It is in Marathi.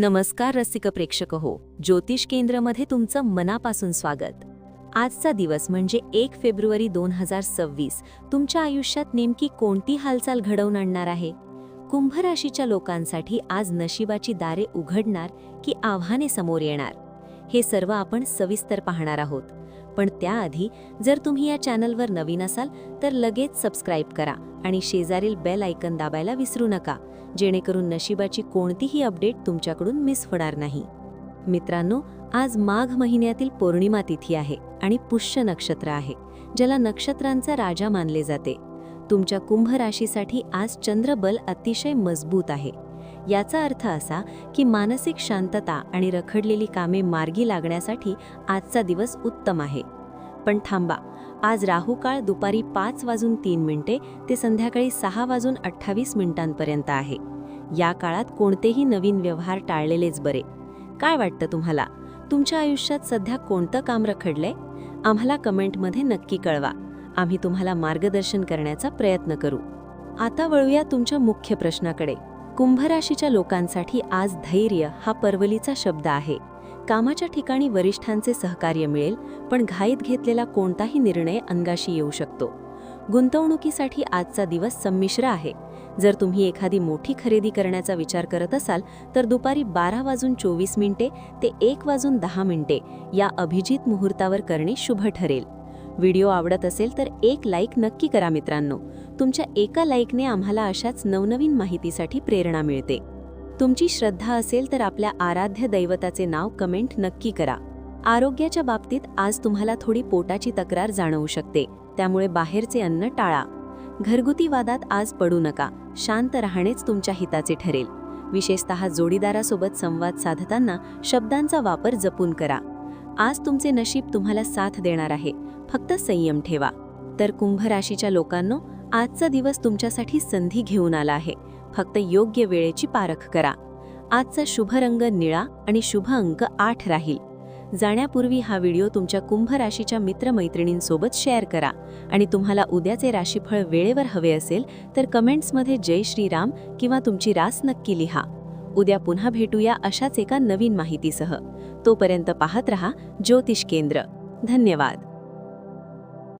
नमस्कार रसिक प्रेक्षक हो ज्योतिष केंद्रमध्ये तुमचं मनापासून स्वागत. आजचा दिवस म्हणजे एक फेब्रुवारी दोन हजार सव्वीस. तुमच्या आयुष्यात नेमकी कोणती हालचाल घडवून आणणार आहे? कुंभ राशीच्या लोकांसाठी आज नशिबाची दारे उघडणार की आव्हाने समोर येणार? हे सर्व आपण सविस्तर पाहणार आहोत. पण त्याआधी जर तुम्ही या चॅनलवर नवीन असाल तर लगेच सबस्क्राईब करा आणि शेजारील बेल आयकन दाबायला विसरू नका जेणेकरून नशिबाची कोणतीही अपडेट तुमच्याकडून मिस होणार नाही. मित्रांनो आज माघ महिन्यातील पौर्णिमा तिथी आहे आणि पुष्य नक्षत्र आहे ज्याला नक्षत्रांचा राजा मानले जाते. तुमच्या कुंभ राशीसाठी आज चंद्रबल अतिशय मजबूत आहे. याचा अर्थ असा की मानसिक शांतता आणि रखडलेली कामे मार्गी लागण्यासाठी आजचा दिवस उत्तम आहे. पण थांबा आज राहू काळ दुपारी पाच वाजून तीन मिनिटे ते संध्याकाळी सहा वाजून अठ्ठावीस मिनिटांपर्यंत आहे. या काळात कोणतेही नवीन व्यवहार टाळलेलेच बरे. काय वाटतं तुम्हाला? तुमच्या आयुष्यात सध्या कोणतं काम रखडलंय? आम्हाला कमेंटमध्ये नक्की कळवा. आम्ही तुम्हाला मार्गदर्शन करण्याचा प्रयत्न करू. आता वळूया तुमच्या मुख्य प्रश्नाकडे. कुंभराशीच्या लोकांसाठी आज धैर्य हा परवलीचा शब्द आहे. कामाच्या ठिकाणी वरिष्ठांचे सहकार्य मिळेल पण घाईत घेतलेला कोणताही निर्णय अंगाशी येऊ शकतो. गुंतवणुकीसाठी आजचा दिवस संमिश्र आहे. जर तुम्ही एखादी मोठी खरेदी करण्याचा विचार करत असाल तर दुपारी बारा वाजून चोवीस मिनिटे ते एक वाजून दहा मिनिटे या अभिजित मुहूर्तावर करणे शुभ ठरेल. व्हिडिओ आवडत असेल तर एक लाईक नक्की करा मित्रांनो. तुमच्या एका लाईकने आम्हाला अशाच नवनवीन माहितीसाठी प्रेरणा मिळते. तुमची श्रद्धा असेल तर आपल्या आराध्य दैवताचे नाव कमेंट नक्की करा. आरोग्याच्या बाबतीत आज तुम्हाला थोडी पोटाची तक्रार जाणवू शकते. त्यामुळे बाहेरचे अन्न टाळा. घरगुती वादात आज पडू नका. शांत राहणेच तुमच्या हिताचे ठरेल. विशेषतः जोडीदारासोबत संवाद साधताना शब्दांचा वापर जपून करा. आज तुमचे नशीब तुम्हाला साथ देणार आहे. फक्त संयम ठेवा. तर कुंभ राशीच्या लोकांनो आजचा दिवस तुमच्यासाठी संधी घेऊन आला आहे. फक्त योग्य वेळेची पारख करा. आजचा शुभ रंग निळा आणि शुभ अंक आठ राहील. जाण्यापूर्वी हा व्हिडिओ तुमच्या कुंभ राशीच्या मित्रमैत्रिणींसोबत शेअर करा. आणि तुम्हाला उद्याचे राशीफळ वेळेवर हवे असेल तर कमेंट्समध्ये जय श्रीराम किंवा तुमची रास नक्की लिहा. उद्या पुन्हा भेटूया अशाच एका नवीन माहितीसह. तोपर्यंत पाहत रहा ज्योतिष केंद्र. धन्यवाद.